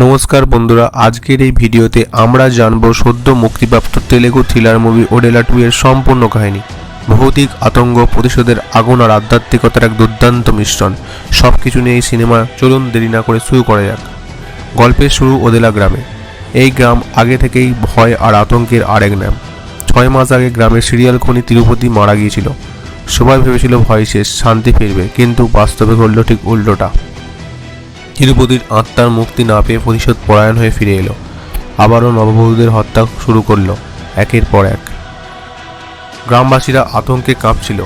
নমস্কার বন্ধুরা, আজকের এই ভিডিওতে আমরা জানব সদ্য মুক্তিপ্রাপ্ত Telugu thriller movie Odela two এর সম্পূর্ণ কাহিনী। ভৌতিক আতঙ্ক, প্রতিশোধের আগুন আর আধ্যাত্মিকতার এক দুর্দান্ত মিশ্রণ। সব কিছু নিয়ে এই সিনেমা চলুন দেরি না করে শুরু করা যাক। গল্পের শুরু ওদেলা গ্রামে। এই গ্রাম আগে থেকেই ভয় আর আতঙ্কের আরেক নাম। ছয় মাস আগে গ্রামের সিরিয়াল খনি তিরুপতি মারা গিয়েছিল। সবাই ভেবেছিল ভয় শেষ, শান্তি ফিরবে, কিন্তু বাস্তবে ঘটল ঠিক উল্টোটা। তিরুপতির আত্মার মুক্তি না পেয়ে প্রতিশোধ পরায়ণ হয়ে ফিরে এলো। আবারও নববধূদের হত্যা শুরু করল, একের পর এক। গ্রামবাসীরা আতঙ্কে কাঁপছিল।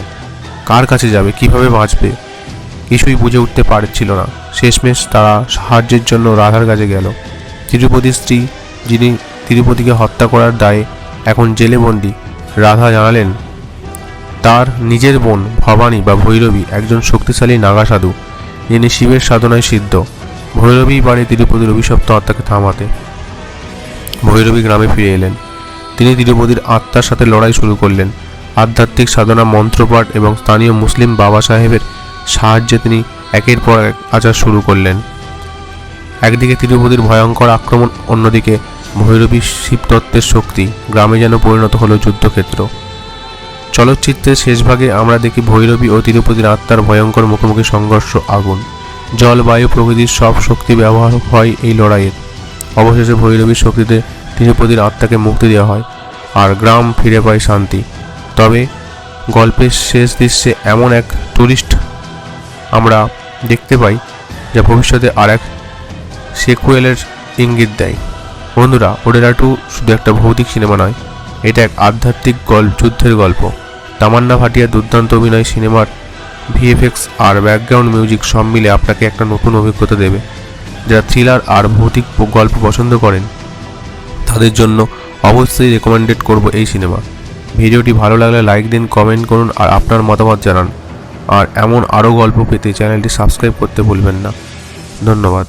কার কাছে যাবে, কীভাবে বাঁচবে? কিছুই বুঝে উঠতে পারছিল না। শেষমেশ তারা সাহায্যের জন্য রাধার কাছে গেল। তিরুপতির স্ত্রী, যিনি তিরুপতিকে হত্যা করার দায়ে এখন জেলে বন্দী, রাধা জানালেন, তার নিজের বোন ভবানী বা ভৈরবী একজন শক্তিশালী নাগা সাধু যিনি শিবের সাধনায় সিদ্ধ। ভৈরবী বাড়ি তিরুপতির অভিশপ্ত আত্মাকে থামাতে ভৈরবী গ্রামে ফিরে এলেন। তিনি তিরুপতির আত্মার সাথে লড়াই শুরু করলেন। আধ্যাত্মিক সাধনা, মন্ত্রপাঠ এবং স্থানীয় মুসলিম বাবা সাহেবের সাহায্যে তিনি একের পর এক আচার শুরু করলেন। একদিকে তিরুপতির ভয়ঙ্কর আক্রমণ, অন্যদিকে ভৈরবী শিবতত্ত্বের শক্তি। গ্রামে যেন পরিণত হলো যুদ্ধক্ষেত্র। চলচ্চিত্রের শেষ ভাগে আমরা দেখি ভৈরবী ও তিরুপতির আত্মার ভয়ঙ্কর মুখোমুখি সংঘর্ষ, আগুন। জল, বায়ু প্রকৃতির সব শক্তি ব্যবহার হয় এই লড়াইয়ের। অবশেষে ভৈরবীর শক্তিতে তিরুপতির আত্মাকে মুক্তি দেওয়া হয় আর গ্রাম ফিরে পায় শান্তি। তবে গল্পের শেষ দৃশ্যে এমন এক টুরিস্ট আমরা দেখতে পাই যা ভবিষ্যতে আর এক সেকুয়েলের ইঙ্গিত দেয়। বন্ধুরা ওডেলা টু শুধু একটা ভৌতিক সিনেমা নয় এটা এক আধ্যাত্মিক গল্প যুদ্ধের গল্প। তামান্না ভাটিয়া দুর্দান্ত অভিনয় সিনেমার ভিএফএক্স আর ব্যাকগ্রাউন্ড মিউজিক সব মিলে আপনাকে একটা নতুন অভিজ্ঞতা দেবে, যারা থ্রিলার আর ভৌতিক গল্প পছন্দ করেন। তাদের জন্য অবশ্যই রেকমেন্ডেড করব এই সিনেমা। ভিডিওটি ভালো লাগলে লাইক দিন কমেন্ট করুন আর আপনার মতামত জানান। আর এমন আরও গল্প পেতে চ্যানেলটি সাবস্ক্রাইব করতে ভুলবেন না। ধন্যবাদ।